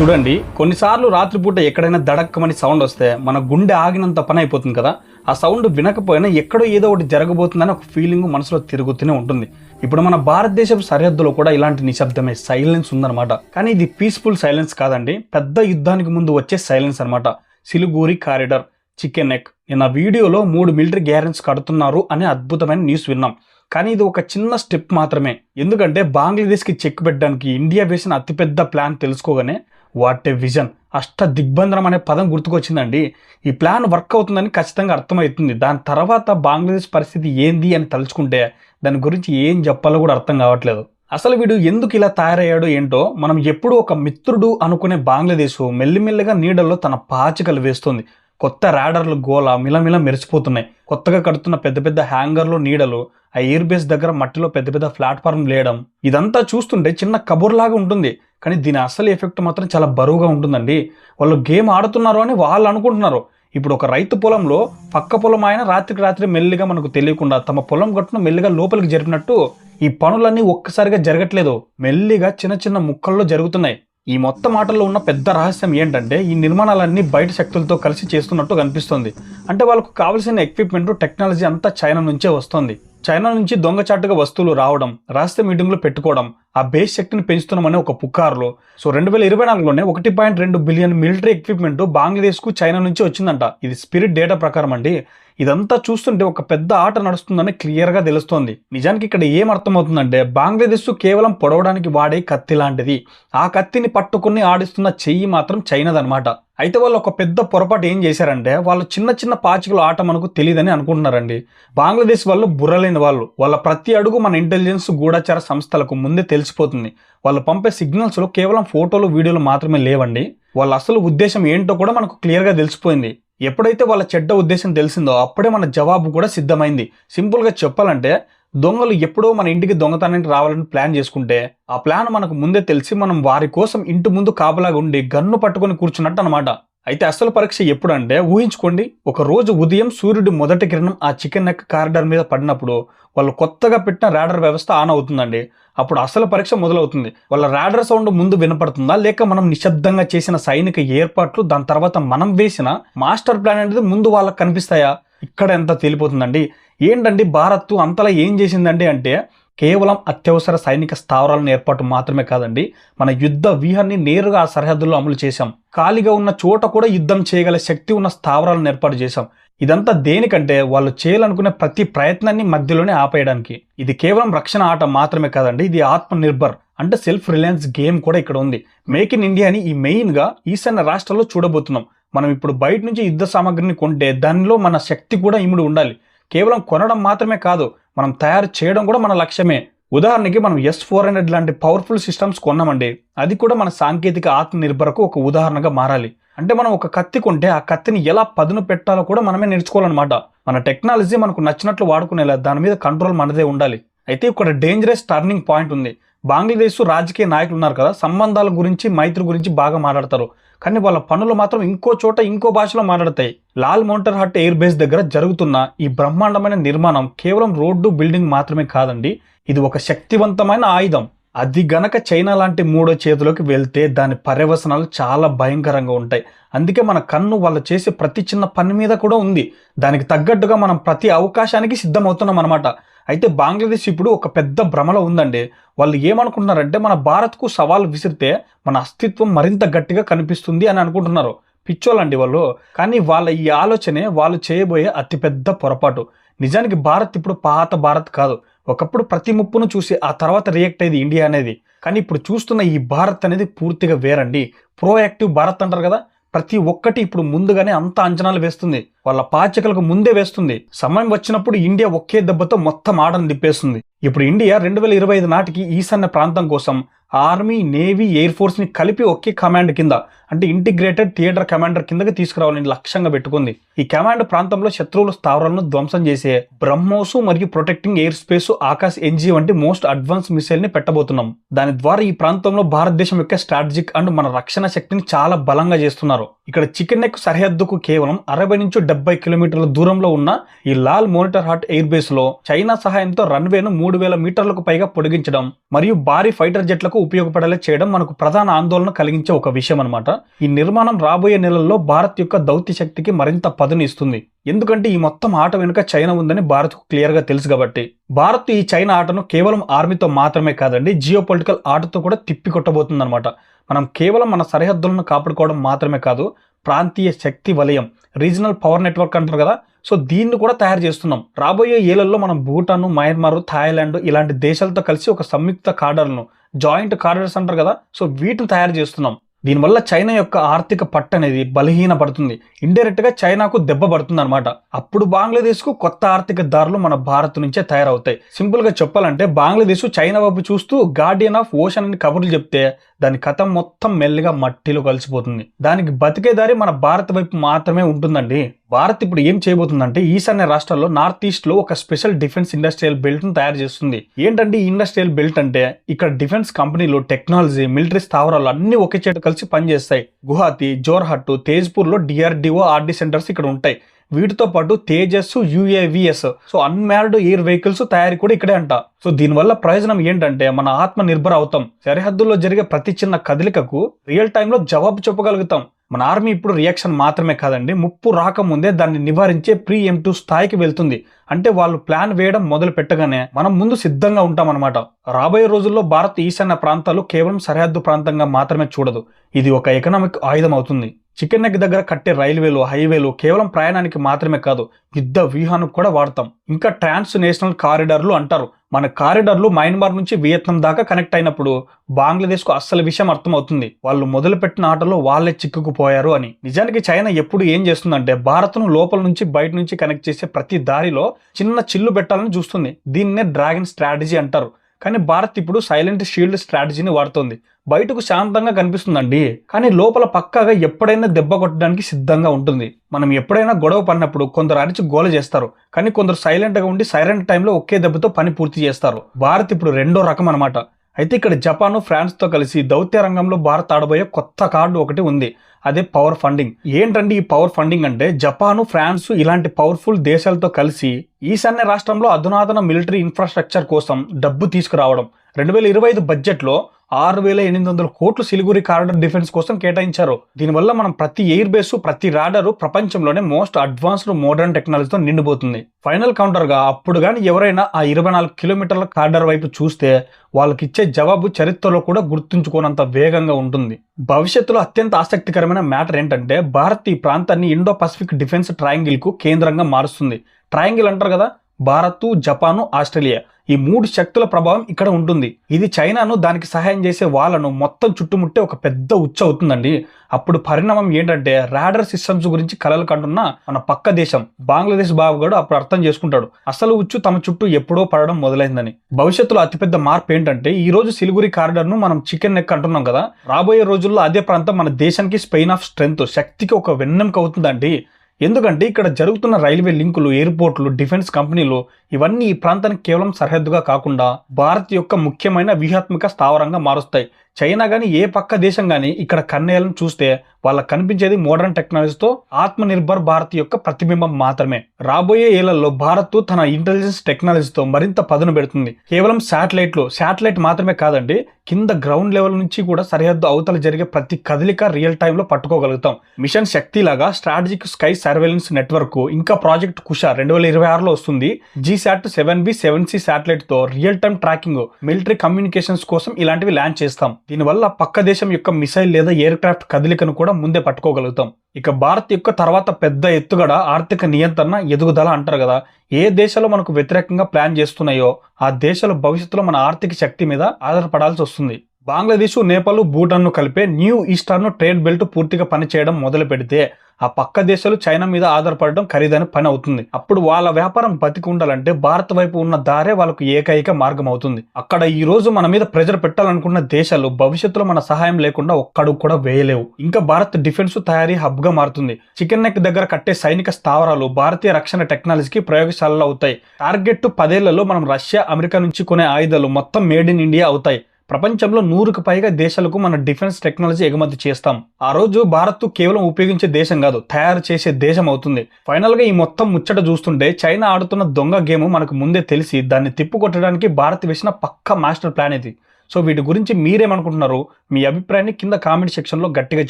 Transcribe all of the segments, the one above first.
చూడండి కొన్నిసార్లు రాత్రిపూట ఎక్కడైనా దడక్కమని సౌండ్ వస్తే మన గుండె ఆగినంత పని అయిపోతుంది కదా. ఆ సౌండ్ వినకపోయినా ఎక్కడో ఏదో ఒకటి జరగబోతుందని ఒక ఫీలింగ్ మనసులో తిరుగుతూనే ఉంటుంది. ఇప్పుడు మన భారతదేశం సరిహద్దులో కూడా ఇలాంటి నిశ్శబ్దమే సైలెన్స్ ఉందన్నమాట. కానీ ఇది పీస్ఫుల్ సైలెన్స్ కాదండి. పెద్ద యుద్ధానికి ముందు వచ్చే సైలెన్స్ అనమాట సిలుగూరి కారిడార్ చికెన్ నెక్ నిన్న వీడియోలో మూడు మిలిటరీ గ్యారెంట్స్ కడుతున్నారు అనే అద్భుతమైన న్యూస్ విన్నాం. కానీ ఇది ఒక చిన్న స్టెప్ మాత్రమే. ఎందుకంటే బంగ్లాదేశ్కి చెక్ పెట్టడానికి ఇండియా వేసిన అతిపెద్ద ప్లాన్ తెలుసుకోగానే వాట్ ఏ విజన్. అష్ట దిగ్బంధనం అనే పదం గుర్తుకొచ్చిందండి. ఈ ప్లాన్ వర్క్ అవుతుందని ఖచ్చితంగా అర్థమవుతుంది. దాని తర్వాత బంగ్లాదేశ్ పరిస్థితి ఏంది అని తలుచుకుంటే దాని గురించి ఏం చెప్పాలో కూడా అర్థం కావట్లేదు. అసలు వీడు ఎందుకు ఇలా తయారయ్యాడు ఏంటో మనం ఎప్పుడు ఒక మిత్రుడు అనుకునే బంగ్లాదేశ్ మెల్లిమెల్లిగా నీడల్లో తన పాచికలు వేస్తుంది. కొత్త రాడర్లు గోల మిలమిల మెరిసిపోతున్నాయి. కొత్తగా కడుతున్న పెద్ద పెద్ద హ్యాంగర్లు నీడలు ఆ ఎయిర్ బేస్ దగ్గర మట్టిలో పెద్ద పెద్ద ప్లాట్ఫామ్ లేయడం ఇదంతా చూస్తుంటే చిన్న కబుర్లాగా ఉంటుంది. కానీ దీని అసలు ఎఫెక్ట్ మాత్రం చాలా బరువుగా ఉంటుందండి. వాళ్ళు గేమ్ ఆడుతున్నారు అని వాళ్ళు అనుకుంటున్నారు. ఇప్పుడు ఒక రైతు పొలంలో పక్క పొలం ఆయన రాత్రికి రాత్రి మెల్లిగా మనకు తెలియకుండా తమ పొలం గట్టును మెల్లిగా లోపలికి జరిపినట్టు ఈ పనులన్నీ ఒక్కసారిగా జరగట్లేదు. మెల్లిగా చిన్న చిన్న ముక్కల్లో జరుగుతున్నాయి. ఈ మొత్తం ఆటల్లో ఉన్న పెద్ద రహస్యం ఏంటంటే ఈ నిర్మాణాలన్నీ బయట శక్తులతో కలిసి చేస్తున్నట్టు కనిపిస్తుంది. అంటే వాళ్ళకు కావాల్సిన ఎక్విప్మెంట్ టెక్నాలజీ అంతా చైనా నుంచే వస్తుంది. చైనా నుంచి దొంగచాటుగా వస్తువులు రావడం రహస్య మీటింగ్లు పెట్టుకోవడం ఆ బేస్ శక్తిని పెంచుతున్నామని ఒక పుకార్లో. సో రెండు వేల ఇరవై నాలుగులోనే ఒకటి పాయింట్ రెండు బిలియన్ మిలిటరీ ఎక్విప్మెంట్ బంగ్లాదేశ్కు చైనా నుంచి వచ్చిందంట. ఇది స్పిరిట్ డేటా ప్రకారం అండి. ఇదంతా చూస్తుంటే ఒక పెద్ద ఆట నడుస్తుందని క్లియర్గా తెలుస్తోంది. నిజానికి ఇక్కడ ఏం అర్థమవుతుందంటే బంగ్లాదేశ్ కేవలం పొడవడానికి వాడే కత్తి లాంటిది. ఆ కత్తిని పట్టుకుని ఆడిస్తున్న చెయ్యి మాత్రం చైనాదనమాట అయితే వాళ్ళు ఒక పెద్ద పొరపాటు ఏం చేశారంటే వాళ్ళు చిన్న చిన్న పాచికల ఆట మనకు తెలియదని అనుకుంటున్నారండి. బంగ్లాదేశ్ వాళ్ళు బుర్రలేని వాళ్ళు. వాళ్ళ ప్రతి అడుగు మన ఇంటెలిజెన్స్ గూఢచార సంస్థలకు ముందే తెలిసిపోతుంది. వాళ్ళు పంపే సిగ్నల్స్లో కేవలం ఫోటోలు వీడియోలు మాత్రమే లేవండి. వాళ్ళ అసలు ఉద్దేశం ఏంటో కూడా మనకు క్లియర్గా తెలిసిపోయింది. ఎప్పుడైతే వాళ్ళ చెడ్డ ఉద్దేశం తెలిసిందో అప్పుడే మన జవాబు కూడా సిద్ధమైంది. సింపుల్గా చెప్పాలంటే దొంగలు ఎప్పుడో మన ఇంటికి దొంగతనానికి రావాలని ప్లాన్ చేసుకుంటే ఆ ప్లాన్ మనకు ముందే తెలిసి మనం వారి కోసం ఇంటి ముందు కాపలాగా ఉండి గన్ను పట్టుకొని కూర్చున్నట్టు అనమాట అయితే అసలు పరీక్ష ఎప్పుడంటే ఊహించుకోండి ఒక రోజు ఉదయం సూర్యుడి మొదటి కిరణం ఆ చికెన్ నెక్ కారిడార్ మీద పడినప్పుడు వాళ్ళు కొత్తగా పెట్టిన రాడర్ వ్యవస్థ ఆన్ అవుతుందండి. అప్పుడు అసలు పరీక్ష మొదలవుతుంది. వాళ్ళ రాడర్ సౌండ్ ముందు వినపడుతుందా లేక మనం నిశ్శబ్దంగా చేసిన సైనిక ఏర్పాట్లు దాని తర్వాత మనం వేసిన మాస్టర్ ప్లాన్ అనేది ముందు వాళ్ళకి కనిపిస్తాయా? ఇక్కడ ఎంత తేలిపోతుందండి? ఏంటండి భారత్ అంతలా ఏం చేసిందండి అంటే కేవలం అత్యవసర సైనిక స్థావరాలను ఏర్పాటు మాత్రమే కాదండి మన యుద్ధ వ్యూహాన్ని నేరుగా ఆ సరిహద్దుల్లో అమలు చేశాం. ఖాళీగా ఉన్న చోట కూడా యుద్ధం చేయగల శక్తి ఉన్న స్థావరాలను ఏర్పాటు చేశాం. ఇదంతా దేనికంటే వాళ్ళు చేయాలనుకునే ప్రతి ప్రయత్నాన్ని మధ్యలోనే ఆపేయడానికి. ఇది కేవలం రక్షణ ఆట మాత్రమే కాదండి ఇది ఆత్మ నిర్భర్ అంటే సెల్ఫ్ రిలయన్స్ గేమ్ కూడా ఇక్కడ ఉంది. మేక్ ఇన్ ఇండియాని ఈ మెయిన్గా ఈశాన్య రాష్ట్రాల్లో చూడబోతున్నాం. మనం ఇప్పుడు బయట నుంచి యుద్ధ సామాగ్రిని కొంటే దానిలో మన శక్తి కూడా ఇముడు ఉండాలి. కేవలం కొనడం మాత్రమే కాదు మనం తయారు చేయడం కూడా మన లక్ష్యమే. ఉదాహరణకి మనం ఎస్ ఫోర్ హండ్రెడ్ లాంటి పవర్ఫుల్ సిస్టమ్స్ కొన్నామండి. అది కూడా మన సాంకేతిక ఆత్మనిర్భరకు ఒక ఉదాహరణగా మారాలి. అంటే మనం ఒక కత్తి కొంటే ఆ కత్తిని ఎలా పదును పెట్టాలో కూడా మనమే నేర్చుకోవాలన్నమాట. మన టెక్నాలజీ మనకు నచ్చినట్లు వాడుకునేలా దాని మీద కంట్రోల్ మనదే ఉండాలి. అయితే ఇక్కడ డేంజరస్ టర్నింగ్ పాయింట్ ఉంది. బంగ్లాదేశ్ రాజకీయ నాయకులు ఉన్నారు కదా సంబంధాల గురించి మైత్రి గురించి బాగా మాట్లాడతారు. కానీ వాళ్ళ పనులు మాత్రం ఇంకో చోట ఇంకో భాషలో మాట్లాడతాయి. Lalmonirhat air base దగ్గర జరుగుతున్న ఈ బ్రహ్మాండమైన నిర్మాణం కేవలం రోడ్డు బిల్డింగ్ మాత్రమే కాదండి ఇది ఒక శక్తివంతమైన ఆయుధం. అది గనక చైనా లాంటి మూడో చేతిలోకి వెళ్తే దాని పర్యవసనాలు చాలా భయంకరంగా ఉంటాయి. అందుకే మన కన్ను వాళ్ళు చేసే ప్రతి చిన్న పని మీద కూడా ఉంది. దానికి తగ్గట్టుగా మనం ప్రతి అవకాశానికి సిద్ధమవుతున్నాం అనమాట అయితే బంగ్లాదేశ్ ఇప్పుడు ఒక పెద్ద భ్రమలో ఉందండి. వాళ్ళు ఏమనుకుంటున్నారంటే మన భారత్కు సవాల్ విసిరితే మన అస్తిత్వం మరింత గట్టిగా కనిపిస్తుంది అని అనుకుంటున్నారు. పిచ్చోళ్ళండి వాళ్ళు. కానీ వాళ్ళ ఈ ఆలోచనే వాళ్ళు చేయబోయే అతిపెద్ద పొరపాటు. నిజానికి భారత్ ఇప్పుడు పాత భారత్ కాదు. ఒకప్పుడు ప్రతి ముప్పును చూసి ఆ తర్వాత రియాక్ట్ అయ్యేది ఇండియా అనేది. కానీ ఇప్పుడు చూస్తున్న ఈ భారత్ అనేది పూర్తిగా వేరండి. ప్రోయాక్టివ్ భారత్ అంటారు కదా ప్రతి ఒక్కటి ఇప్పుడు ముందుగానే అంత అంచనాలు వేస్తుంది. వాళ్ళ పాచికలకు ముందే వేస్తుంది. సమయం వచ్చినప్పుడు ఇండియా ఒకే దెబ్బతో మొత్తం ఆడను తిప్పేస్తుంది. ఇప్పుడు ఇండియా రెండు వేల ఇరవై ఐదు నాటికి ఈశాన్య ప్రాంతం కోసం ఆర్మీ నేవీ ఎయిర్ ఫోర్స్ని కలిపి ఒకే కమాండ్ కింద అంటే ఇంటిగ్రేటెడ్ థియేటర్ కమాండర్ కిందకి తీసుకురావాలని లక్ష్యంగా పెట్టుకుంది. ఈ కమాండ్ ప్రాంతంలో శత్రువుల స్థావరాలను ధ్వంసం చేసే బ్రహ్మోసు మరియు protecting air space Akash NG వంటి మోస్ట్ అడ్వాన్స్ మిసైల్ని పెట్టబోతున్నాం. దాని ద్వారా ఈ ప్రాంతంలో భారతదేశం యొక్క స్ట్రాటజిక్ అండ్ మన రక్షణ శక్తిని చాలా బలంగా చేస్తున్నారు. ఇక్కడ చికెన్ నెక్ సరిహద్దుకు కేవలం అరవై నుంచి డెబ్బై కిలోమీటర్ల దూరంలో ఉన్న ఈ లాల్ మోనిటర్ హాట్ ఎయిర్ బేస్లో చైనా సహాయంతో రన్వేను మూడు వేల మీటర్లకు పైగా పొడిగించడం మరియు భారీ ఫైటర్ జెట్లకు ఉపయోగపడేలా చేయడం మనకు ప్రధాన ఆందోళన కలిగించే ఒక విషయం అనమాట ఈ నిర్మాణం రాబోయే నెలల్లో భారత్ యొక్క దౌత్య శక్తికి మరింత పదును ఇస్తుంది. ఎందుకంటే ఈ మొత్తం ఆట వెనుక చైనా ఉందని భారత్కు క్లియర్గా తెలుసు కాబట్టి. భారత్ ఈ చైనా ఆటను కేవలం ఆర్మీతో మాత్రమే కాదండి జియో పొలిటికల్ ఆటతో కూడా తిప్పి కొట్టబోతుంది అనమాట మనం కేవలం మన సరిహద్దులను కాపాడుకోవడం మాత్రమే కాదు ప్రాంతీయ శక్తి వలయం రీజనల్ పవర్ నెట్వర్క్ అంటారు కదా సో దీన్ని కూడా తయారు చేస్తున్నాం. రాబోయే ఏళ్ళలో మనం భూటాన్ మయన్మార్ థాయిలాండ్ ఇలాంటి దేశాలతో కలిసి ఒక సంయుక్త కార్డర్ను జాయింట్ కార్డర్స్ అంటారు కదా సో వీటిని తయారు చేస్తున్నాం. దీనివల్ల చైనా యొక్క ఆర్థిక పట్టు అనేది బలహీనపడుతుంది. ఇండైరెక్ట్గా చైనాకు దెబ్బ పడుతుంది అనమాట అప్పుడు బంగ్లాదేశ్కు కొత్త ఆర్థిక దారులు మన భారత్ నుంచే తయారవుతాయి. సింపుల్గా చెప్పాలంటే బంగ్లాదేశ్ చైనా వైపు చూస్తూ గార్డియన్ ఆఫ్ ఓషన్ అని కబుర్లు చెప్తే దాని కథ మొత్తం మెల్లిగా మట్టిలో కలిసిపోతుంది. దానికి బతికే దారి మన భారత్ వైపు మాత్రమే ఉంటుందండి. భారత్ ఇప్పుడు ఏం చేయబోతుందంటే ఈశాన్య రాష్ట్రాల్లో నార్త్ ఈస్ట్లో ఒక స్పెషల్ డిఫెన్స్ ఇండస్ట్రియల్ బెల్ట్ను తయారు చేస్తుంది. ఏంటంటే ఈ ఇండస్ట్రియల్ బెల్ట్ అంటే ఇక్కడ డిఫెన్స్ కంపెనీలు టెక్నాలజీ మిలిటరీ స్థావరాలు అన్ని ఒకే చేట కలిసి పనిచేస్తాయి. గుహాతి జోర్హట్ తేజ్పూర్లో డిఆర్డిఓ ఆర్డీ సెంటర్స్ ఇక్కడ ఉంటాయి. వీటితో పాటు Tejas UAVs. So unmanned air vehicles తయారీ కూడా ఇక్కడే అంట. సో దీనివల్ల ప్రయోజనం ఏంటంటే మన ఆత్మ నిర్భర అవుతాం. సరిహద్దుల్లో జరిగే ప్రతి చిన్న కదలికకు రియల్ టైంలో జవాబు చెప్పగలుగుతాం. మన ఆర్మీ ఇప్పుడు రియాక్షన్ మాత్రమే కాదండి. ముప్పు రాకముందే దాన్ని నివారించే ప్రీ ఎం టూ స్థాయికి వెళ్తుంది. అంటే వాళ్ళు ప్లాన్ వేయడం మొదలు పెట్టగానే మనం ముందు సిద్ధంగా ఉంటామన్నమాట. రాబోయే రోజుల్లో భారత్ ఈశాన్య ప్రాంతాలు కేవలం సరిహద్దు ప్రాంతంగా మాత్రమే చూడదు. ఇది ఒక ఎకనామిక్ ఆయుధం అవుతుంది. చికెన్ నెక్ దగ్గర కట్టే రైల్వేలు హైవేలు కేవలం ప్రయాణానికి మాత్రమే కాదు యుద్ధ వ్యూహానికి కూడా వాడతాం. ఇంకా ట్రాన్స్ నేషనల్ కారిడార్లు అంటారు. మన కారిడార్లు మయన్మార్ నుంచి వియత్నాం దాకా కనెక్ట్ అయినప్పుడు బంగ్లాదేశ్కు అస్సలు విషయం అర్థమవుతుంది. వాళ్ళు మొదలుపెట్టిన ఆటలో వాళ్ళే చిక్కుకుపోయారు అని. నిజానికి చైనా ఎప్పుడు ఏం చేస్తుందంటే భారత్ను లోపల నుంచి బయట నుంచి కనెక్ట్ చేసే ప్రతి దారిలో చిన్న చిల్లు పెట్టాలని చూస్తుంది. దీన్నే డ్రాగన్ స్ట్రాటజీ అంటారు. కానీ భారత్ ఇప్పుడు సైలెంట్ షీల్డ్ స్ట్రాటజీని వాడుతోంది. బయటకు శాంతంగా కనిపిస్తుందండి. కానీ లోపల పక్కాగా ఎప్పుడైనా దెబ్బ కొట్టడానికి సిద్ధంగా ఉంటుంది. మనం ఎప్పుడైనా గొడవ పడినప్పుడు కొందరు అరిచి గోల చేస్తారు. కానీ కొందరు సైలెంట్గా ఉండి సైలెంట్ టైంలో ఒకే దెబ్బతో పని పూర్తి చేస్తారు. భారత్ ఇప్పుడు రెండో రకం అనమాట అయితే ఇక్కడ జపాన్ ఫ్రాన్స్తో కలిసి దౌత్య రంగంలో భారత్ ఆడబోయే కొత్త కార్డు ఒకటి ఉంది. అదే పవర్ ఫండింగ్. ఏంటండి ఈ పవర్ ఫండింగ్ అంటే? జపాను ఫ్రాన్స్ ఇలాంటి పవర్ఫుల్ దేశాలతో కలిసి ఈశాన్య రాష్ట్రంలో అధునాతన మిలిటరీ ఇన్ఫ్రాస్ట్రక్చర్ కోసం డబ్బు తీసుకురావడం. రెండు వేల ఇరవై ఐదు బడ్జెట్లో ఆరు వేల ఎనిమిది వందల కోట్లు సిలిగురి కారిడర్ డిఫెన్స్ కోసం కేటాయించారు. దీనివల్ల మనం ప్రతి ఎయిర్ బేస్ ప్రతి రాడరు ప్రపంచంలోనే మోస్ట్ అడ్వాన్స్డ్ మోడర్న్ టెక్నాలజీతో నిండిపోతుంది. ఫైనల్ కౌంటర్గా అప్పుడు కానీ ఎవరైనా ఆ ఇరవై నాలుగు కిలోమీటర్ల కారిడర్ వైపు చూస్తే వాళ్ళకి ఇచ్చే జవాబు చరిత్రలో కూడా గుర్తుంచుకోనంత వేగంగా ఉంటుంది. భవిష్యత్తులో అత్యంత ఆసక్తికరమైన మ్యాటర్ ఏంటంటే భారత్ ఈ ప్రాంతాన్ని ఇండో పసిఫిక్ డిఫెన్స్ ట్రయాంగిల్కు కేంద్రంగా మారుస్తుంది. ట్రయాంగిల్ అంటారు కదా? Bharat Japan Australia. ఈ మూడు శక్తుల ప్రభావం ఇక్కడ ఉంటుంది. ఇది చైనాను దానికి సహాయం చేసే వాళ్ళను మొత్తం చుట్టుముట్టే ఒక పెద్ద ఉచ్చ అవుతుందండి. అప్పుడు పరిణామం ఏంటంటే రాడర్ సిస్టమ్స్ గురించి కలలు కంటున్న మన పక్క దేశం బంగ్లాదేశ్ బాబుగాడు అప్పుడు అర్థం చేసుకుంటాడు. అసలు ఉచ్చు తమ చుట్టూ ఎప్పుడో పడడం మొదలైందని. భవిష్యత్తులో అతిపెద్ద మార్పు ఏంటంటే ఈ రోజు సిలిగురి కారిడార్ను మనం చికెన్ నెక్ అంటున్నాం కదా. రాబోయే రోజుల్లో అదే ప్రాంతం మన దేశానికి స్పెయిన్ ఆఫ్ స్ట్రెంగ్త్ శక్తికి ఒక వెన్నెంక అవుతుందండి. ఎందుకంటే ఇక్కడ జరుగుతున్న రైల్వే లింకులు ఎయిర్పోర్ట్లు డిఫెన్స్ కంపెనీలు ఇవన్నీ ఈ ప్రాంతానికి కేవలం సరిహద్దుగా కాకుండా భారత్ యొక్క ముఖ్యమైన వ్యూహాత్మక స్థావరంగా మారుస్తాయి. చైనా కానీ ఏ పక్క దేశం కానీ ఇక్కడ కన్నేయాలని చూస్తే వాళ్ళకి కనిపించేది మోడర్న్ టెక్నాలజీతో ఆత్మ నిర్భర్ భారత్ యొక్క ప్రతిబింబం మాత్రమే. రాబోయే ఏళ్ళలో భారత్ తన ఇంటెలిజెన్స్ టెక్నాలజీతో మరింత పదును పెడుతుంది. కేవలం శాటిలైట్లు శాటిలైట్ మాత్రమే కాదండి కింద గ్రౌండ్ లెవెల్ నుంచి కూడా సరిహద్దు అవతల జరిగే ప్రతి కదలిక రియల్ టైంలో పట్టుకోగలుగుతాం. మిషన్ శక్తి లాగా స్ట్రాటజిక్ స్కై సర్వేలెన్స్ నెట్వర్క్ ఇంకా ప్రాజెక్ట్ కుష రెండు వేల ఇరవై ఆరులో వస్తుంది. G sat seven B seven C శాటిలైట్తో real time tracking military communications కోసం ఇలాంటివి ల్యాండ్ చేస్తాం. దీనివల్ల పక్క దేశం యొక్క మిసైల్ లేదా ఎయిర్ క్రాఫ్ట్ కదలికను కూడా కూడా ముందే పట్టుకోగలుగుతాం. ఇక భారత్ యొక్క తర్వాత పెద్ద ఎత్తుగడ ఆర్థిక నియంత్రణ ఎదుగుదల అంటారు కదా ఏ దేశాలు మనకు వ్యతిరేకంగా ప్లాన్ చేస్తున్నాయో ఆ దేశాల భవిష్యత్తులో మన ఆర్థిక శక్తి మీద ఆధారపడాల్సి వస్తుంది. బంగ్లాదేశ్ నేపాల్ భూటాన్ను కలిపే న్యూ ఈస్టర్న్ ట్రేడ్ బెల్ట్ పూర్తిగా పనిచేయడం మొదలు పెడితే ఆ పక్క దేశాలు చైనా మీద ఆధారపడడం ఖరీదైన పని అవుతుంది. అప్పుడు వాళ్ళ వ్యాపారం బతికి ఉండాలంటే భారత్ వైపు ఉన్న దారే వాళ్ళకు ఏకైక మార్గం అవుతుంది. అక్కడ ఈ రోజు మన మీద ప్రెజర్ పెట్టాలనుకున్న దేశాలు భవిష్యత్తులో మన సహాయం లేకుండా ఒక్కడు కూడా వేయలేవు. ఇంకా భారత్ డిఫెన్స్ తయారీ హబ్గా మారుతుంది. చికెన్ నెక్ దగ్గర కట్టే సైనిక స్థావరాలు భారతీయ రక్షణ టెక్నాలజీకి ప్రయోగశాలలు అవుతాయి. టార్గెట్ పదేళ్ళలో మనం రష్యా అమెరికా నుంచి కొనే ఆయుధాలు మొత్తం మేడ్ ఇన్ ఇండియా అవుతాయి. ప్రపంచంలో నూరుకు పైగా దేశాలకు మన డిఫెన్స్ టెక్నాలజీ ఎగుమతి చేస్తాం. ఆ రోజు భారత్ కేవలం ఉపయోగించే దేశం కాదు తయారు చేసే దేశం అవుతుంది. ఫైనల్గా ఈ మొత్తం ముచ్చట చూస్తుంటే చైనా ఆడుతున్న దొంగ గేమ్ మనకు ముందే తెలిసి దాన్ని తిప్పుకొట్టడానికి భారత్ వేసిన పక్క మాస్టర్ ప్లాన్ ఇది. సో వీటి గురించి మీరేమనుకుంటున్నారు మీ అభిప్రాయాన్ని కింద కామెంట్ సెక్షన్లో గట్టిగా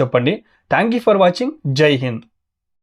చెప్పండి. Thank you for watching. Jai Hind.